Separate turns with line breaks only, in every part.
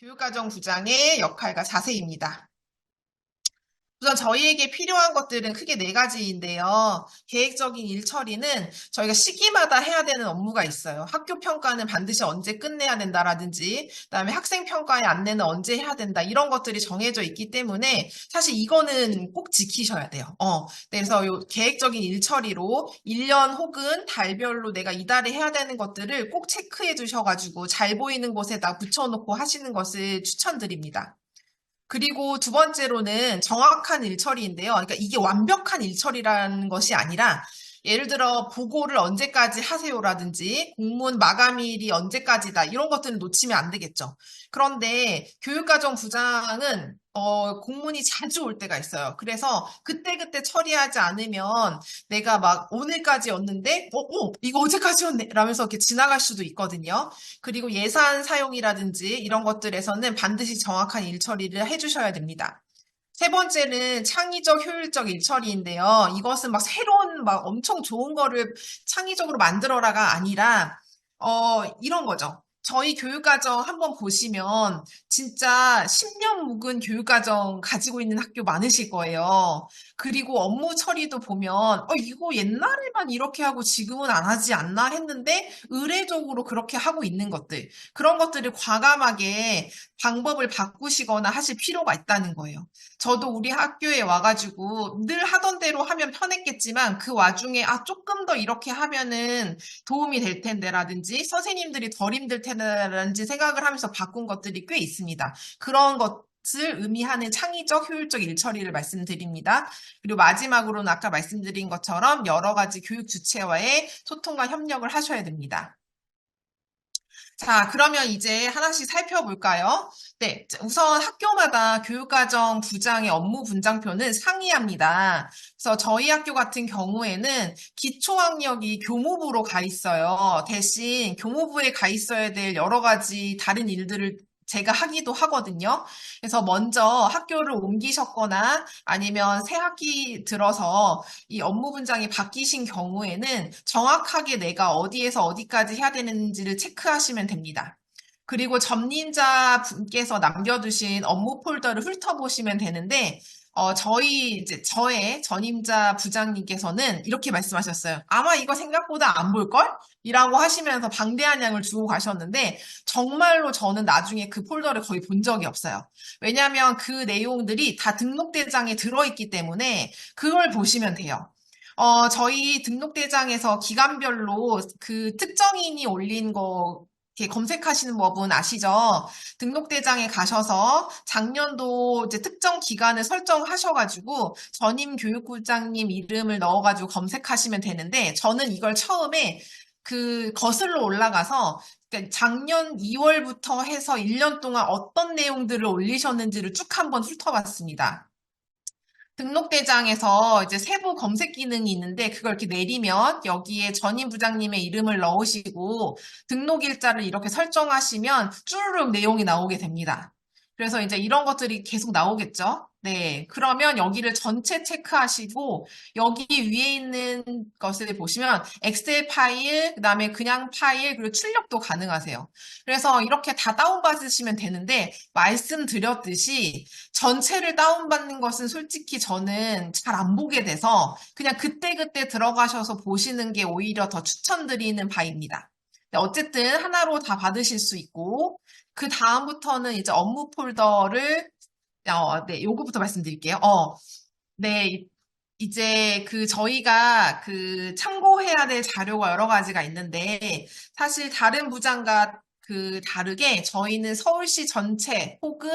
교육과정 부장의 역할과 자세입니다. 우선 저희에게 필요한 것들은 크게 네 가지인데요. 계획적인 일 처리는 저희가 시기마다 해야 되는 업무가 있어요. 학교 평가는 반드시 언제 끝내야 된다라든지, 그다음에 학생 평가의 안내는 언제 해야 된다 이런 것들이 정해져 있기 때문에 사실 이거는 꼭 지키셔야 돼요. 어, 그래서 요 계획적인 일 처리로 1년 혹은 달별로 내가 이달에 해야 되는 것들을 꼭 체크해 두셔가지고 잘 보이는 곳에다 붙여놓고 하시는 것을 추천드립니다. 그리고 두 번째로는 정확한 일처리인데요. 그러니까 이게 완벽한 일처리라는 것이 아니라 예를 들어 보고를 언제까지 하세요라든지 공문 마감일이 언제까지다 이런 것들은 놓치면 안 되겠죠. 그런데 교육과정 부장은 어, 공문이 자주 올 때가 있어요. 그래서 그때그때 처리하지 않으면 내가 막 오늘까지였는데 어, 어 이거 어제까지였네 라면서 이렇게 지나갈 수도 있거든요. 그리고 예산 사용이라든지 이런 것들에서는 반드시 정확한 일 처리를 해주셔야 됩니다. 세 번째는 창의적 효율적 일처리인데요. 이것은 막 새로운 막 엄청 좋은 거를 창의적으로 만들어라가 아니라 어 이런 거죠. 저희 교육과정 한번 보시면 진짜 10년 묵은 교육과정 가지고 있는 학교 많으실 거예요. 그리고 업무 처리도 보면 어 이거 옛날에만 이렇게 하고 지금은 안 하지 않나 했는데 의례적으로 그렇게 하고 있는 것들 그런 것들을 과감하게 방법을 바꾸시거나 하실 필요가 있다는 거예요. 저도 우리 학교에 와가지고 늘 하던 대로 하면 편했겠지만 그 와중에 아 조금 더 이렇게 하면은 도움이 될 텐데라든지 선생님들이 덜 힘들 텐데라든지 생각을 하면서 바꾼 것들이 꽤 있습니다. 그런 것 을 의미하는 창의적 효율적 일처리를 말씀드립니다. 그리고 마지막으로는 아까 말씀드린 것처럼 여러 가지 교육 주체와의 소통과 협력을 하셔야 됩니다. 자, 그러면 이제 하나씩 살펴볼까요? 네, 우선 학교마다 교육과정 부장의 업무 분장표는 상이합니다. 그래서 저희 학교 같은 경우에는 기초학력이 교무부로 가 있어요. 대신 교무부에 가 있어야 될 여러 가지 다른 일들을 제가 하기도 하거든요. 그래서 먼저 학교를 옮기셨거나 아니면 새 학기 들어서 이 업무 분장이 바뀌신 경우에는 정확하게 내가 어디에서 어디까지 해야 되는지를 체크하시면 됩니다. 그리고 전임자 분께서 남겨두신 업무 폴더를 훑어보시면 되는데 어, 저희, 이제, 저의 전임자 부장님께서는 이렇게 말씀하셨어요. 아마 이거 생각보다 안 볼 걸? 이라고 하시면서 방대한 양을 주고 가셨는데, 정말로 저는 나중에 그 폴더를 거의 본 적이 없어요. 왜냐하면 그 내용들이 다 등록대장에 들어있기 때문에 그걸 보시면 돼요. 어, 저희 등록대장에서 기간별로 그 특정인이 올린 거 이렇게 검색하시는 법은 아시죠? 등록대장에 가셔서 작년도 이제 특정 기간을 설정하셔가지고 전임 교육부장님 이름을 넣어가지고 검색하시면 되는데 저는 이걸 처음에 그 거슬러 올라가서 그러니까 작년 2월부터 해서 1년 동안 어떤 내용들을 올리셨는지를 쭉 한번 훑어봤습니다. 등록대장에서 이제 세부 검색 기능이 있는데 그걸 이렇게 내리면 여기에 전임 부장님의 이름을 넣으시고 등록 일자를 이렇게 설정하시면 쭈르륵 내용이 나오게 됩니다. 그래서 이제 이런 것들이 계속 나오겠죠. 네. 그러면 여기를 전체 체크하시고 여기 위에 있는 것을 보시면 엑셀 파일, 그 다음에 그냥 파일, 그리고 출력도 가능하세요. 그래서 이렇게 다 다운받으시면 되는데 말씀드렸듯이 전체를 다운받는 것은 솔직히 저는 잘 안 보게 돼서 그냥 그때그때 들어가셔서 보시는 게 오히려 더 추천드리는 바입니다. 네, 어쨌든 하나로 다 받으실 수 있고 그 다음부터는 이제 업무 폴더를 어, 네, 요거부터 말씀드릴게요. 어, 네, 이제 그 저희가 그 참고해야 될 자료가 여러 가지가 있는데 사실 다른 부장과 그 다르게 저희는 서울시 전체 혹은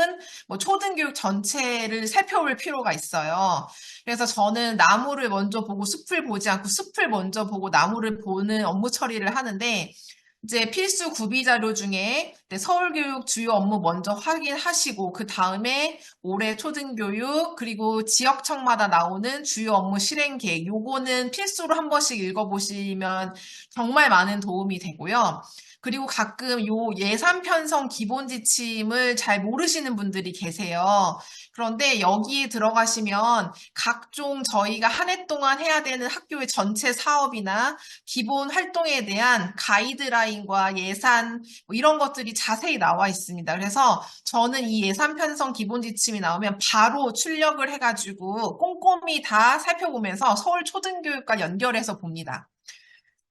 뭐 초등교육 전체를 살펴볼 필요가 있어요. 그래서 저는 나무를 먼저 보고 숲을 보지 않고 숲을 먼저 보고 나무를 보는 업무 처리를 하는데 이제 필수 구비 자료 중에 서울교육 주요 업무 먼저 확인하시고 그 다음에 올해 초등교육 그리고 지역청마다 나오는 주요 업무 실행 계획 요거는 필수로 한 번씩 읽어보시면 정말 많은 도움이 되고요. 그리고 가끔 요 예산 편성 기본 지침을 잘 모르시는 분들이 계세요. 그런데 여기에 들어가시면 각종 저희가 한 해 동안 해야 되는 학교의 전체 사업이나 기본 활동에 대한 가이드라인 과 예산 뭐 이런 것들이 자세히 나와 있습니다. 그래서 저는 이 예산 편성 기본 지침이 나오면 바로 출력을 해가지고 꼼꼼히 다 살펴보면서 서울 초등교육과 연결해서 봅니다.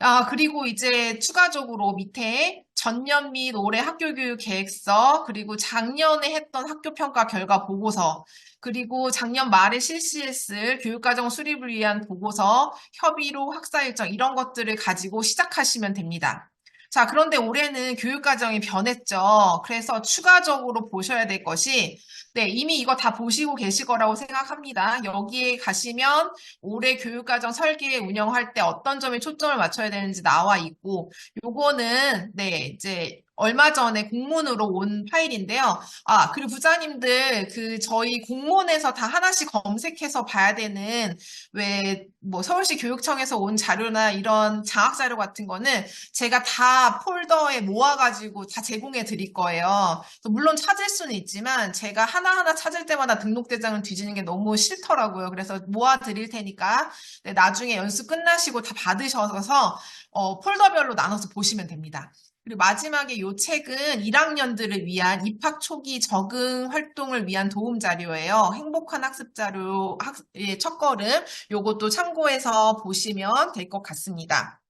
아, 그리고 이제 추가적으로 밑에 전년 및 올해 학교 교육 계획서, 그리고 작년에 했던 학교 평가 결과 보고서, 그리고 작년 말에 실시했을 교육과정 수립을 위한 보고서, 협의로 학사 일정 이런 것들을 가지고 시작하시면 됩니다. 자, 그런데 올해는 교육과정이 변했죠. 그래서 추가적으로 보셔야 될 것이 네, 이미 이거 다 보시고 계실 거라고 생각합니다. 여기에 가시면 올해 교육과정 설계 운영할 때 어떤 점에 초점을 맞춰야 되는지 나와 있고, 요거는, 네, 이제, 얼마 전에 공문으로 온 파일인데요. 아, 그리고 부장님들, 그, 저희 공문에서 다 하나씩 검색해서 봐야 되는, 왜, 뭐, 서울시 교육청에서 온 자료나 이런 장학 자료 같은 거는 제가 다 폴더에 모아가지고 다 제공해 드릴 거예요. 물론 찾을 수는 있지만, 제가 하나하나 찾을 때마다 등록 대장을 뒤지는 게 너무 싫더라고요. 그래서 모아 드릴 테니까, 네, 나중에 연수 끝나시고 다 받으셔서, 어, 폴더별로 나눠서 보시면 됩니다. 그리고 마지막에 이 책은 1학년들을 위한 입학 초기 적응 활동을 위한 도움 자료예요. 행복한 학습 자료 학, 예, 첫걸음 요것도 참고해서 보시면 될 것 같습니다.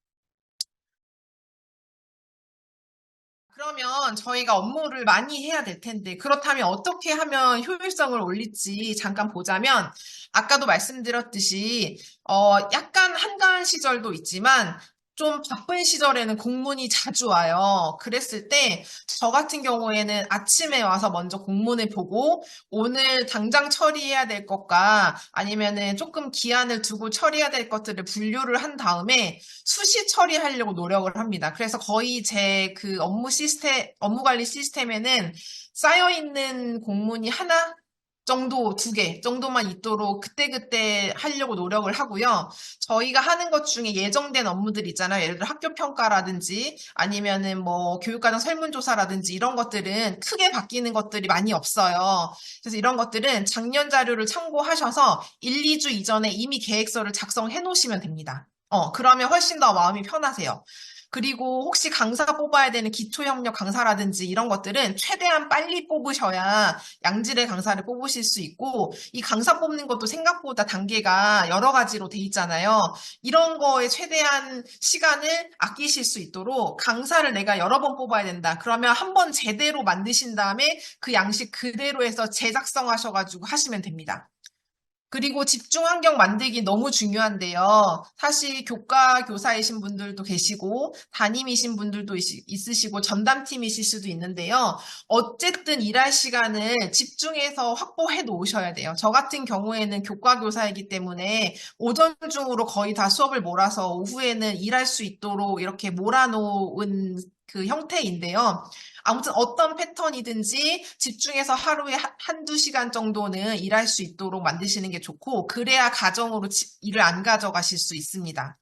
그러면 저희가 업무를 많이 해야 될 텐데 그렇다면 어떻게 하면 효율성을 올릴지 잠깐 보자면 아까도 말씀드렸듯이 어 약간 한가한 시절도 있지만 좀 바쁜 시절에는 공문이 자주 와요. 그랬을 때 저 같은 경우에는 아침에 와서 먼저 공문을 보고 오늘 당장 처리해야 될 것과 아니면은 조금 기한을 두고 처리해야 될 것들을 분류를 한 다음에 수시 처리하려고 노력을 합니다. 그래서 거의 제 그 업무 시스템, 업무 관리 시스템에는 쌓여 있는 공문이 하나 정도, 두 개 정도만 있도록 그때그때 하려고 노력을 하고요. 저희가 하는 것 중에 예정된 업무들 있잖아요. 예를 들어 학교 평가라든지 아니면은 뭐 교육과정 설문조사라든지 이런 것들은 크게 바뀌는 것들이 많이 없어요. 그래서 이런 것들은 작년 자료를 참고하셔서 1, 2주 이전에 이미 계획서를 작성해 놓으시면 됩니다. 어, 그러면 훨씬 더 마음이 편하세요. 그리고 혹시 강사 뽑아야 되는 기초협력 강사라든지 이런 것들은 최대한 빨리 뽑으셔야 양질의 강사를 뽑으실 수 있고 이 강사 뽑는 것도 생각보다 단계가 여러 가지로 돼 있잖아요. 이런 거에 최대한 시간을 아끼실 수 있도록 강사를 내가 여러 번 뽑아야 된다. 그러면 한 번 제대로 만드신 다음에 그 양식 그대로 해서 재작성 하셔가지고 하시면 됩니다. 그리고 집중 환경 만들기 너무 중요한데요. 사실 교과 교사이신 분들도 계시고 담임이신 분들도 있으시고 전담팀이실 수도 있는데요. 어쨌든 일할 시간을 집중해서 확보해 놓으셔야 돼요. 저 같은 경우에는 교과 교사이기 때문에 오전 중으로 거의 다 수업을 몰아서 오후에는 일할 수 있도록 이렇게 몰아놓은 그 형태인데요. 아무튼 어떤 패턴이든지 집중해서 하루에 한두 시간 정도는 일할 수 있도록 만드시는 게 좋고, 그래야 가정으로 일을 안 가져가실 수 있습니다.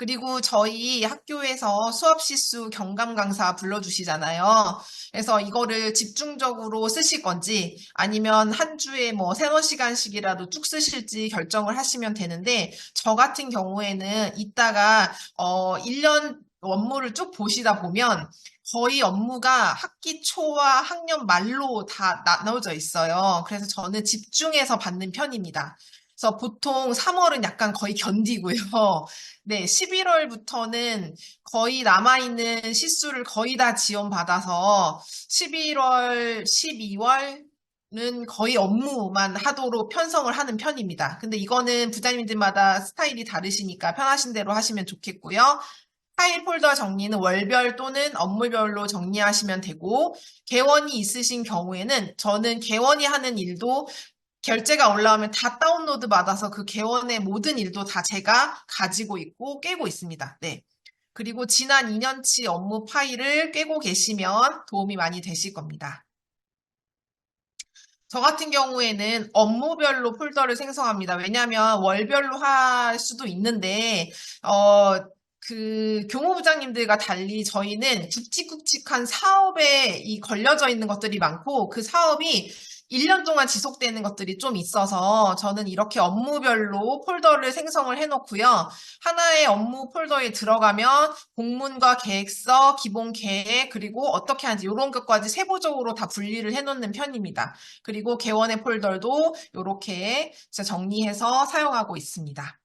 그리고 저희 학교에서 수업 실수 경감 강사 불러주시잖아요. 그래서 이거를 집중적으로 쓰실 건지 아니면 한 주에 뭐 세너 시간씩이라도 쭉 쓰실지 결정을 하시면 되는데 저 같은 경우에는 이따가 어 1년 업무를 쭉 보시다 보면 거의 업무가 학기 초와 학년 말로 다 나눠져 있어요. 그래서 저는 집중해서 받는 편입니다. 그래서 보통 3월은 약간 거의 견디고요. 네, 11월부터는 거의 남아있는 시수를 거의 다 지원받아서 11월, 12월, 는 거의 업무만 하도록 편성을 하는 편입니다. 근데 이거는 부장님들마다 스타일이 다르시니까 편하신 대로 하시면 좋겠고요. 파일 폴더 정리는 월별 또는 업무별로 정리하시면 되고 개원이 있으신 경우에는 저는 개원이 하는 일도 결제가 올라오면 다 다운로드 받아서 그 개원의 모든 일도 다 제가 가지고 있고 깨고 있습니다. 네. 그리고 지난 2년치 업무 파일을 깨고 계시면 도움이 많이 되실 겁니다. 저 같은 경우에는 업무별로 폴더를 생성합니다. 왜냐하면 월별로 할 수도 있는데 어, 그 교무부장님들과 달리 저희는 굵직굵직한 사업에 이 걸려져 있는 것들이 많고 그 사업이 1년 동안 지속되는 것들이 좀 있어서 저는 이렇게 업무별로 폴더를 생성을 해놓고요. 하나의 업무 폴더에 들어가면 공문과 계획서, 기본 계획, 그리고 어떻게 하는지 이런 것까지 세부적으로 다 분리를 해놓는 편입니다. 그리고 개원의 폴더도 이렇게 정리해서 사용하고 있습니다.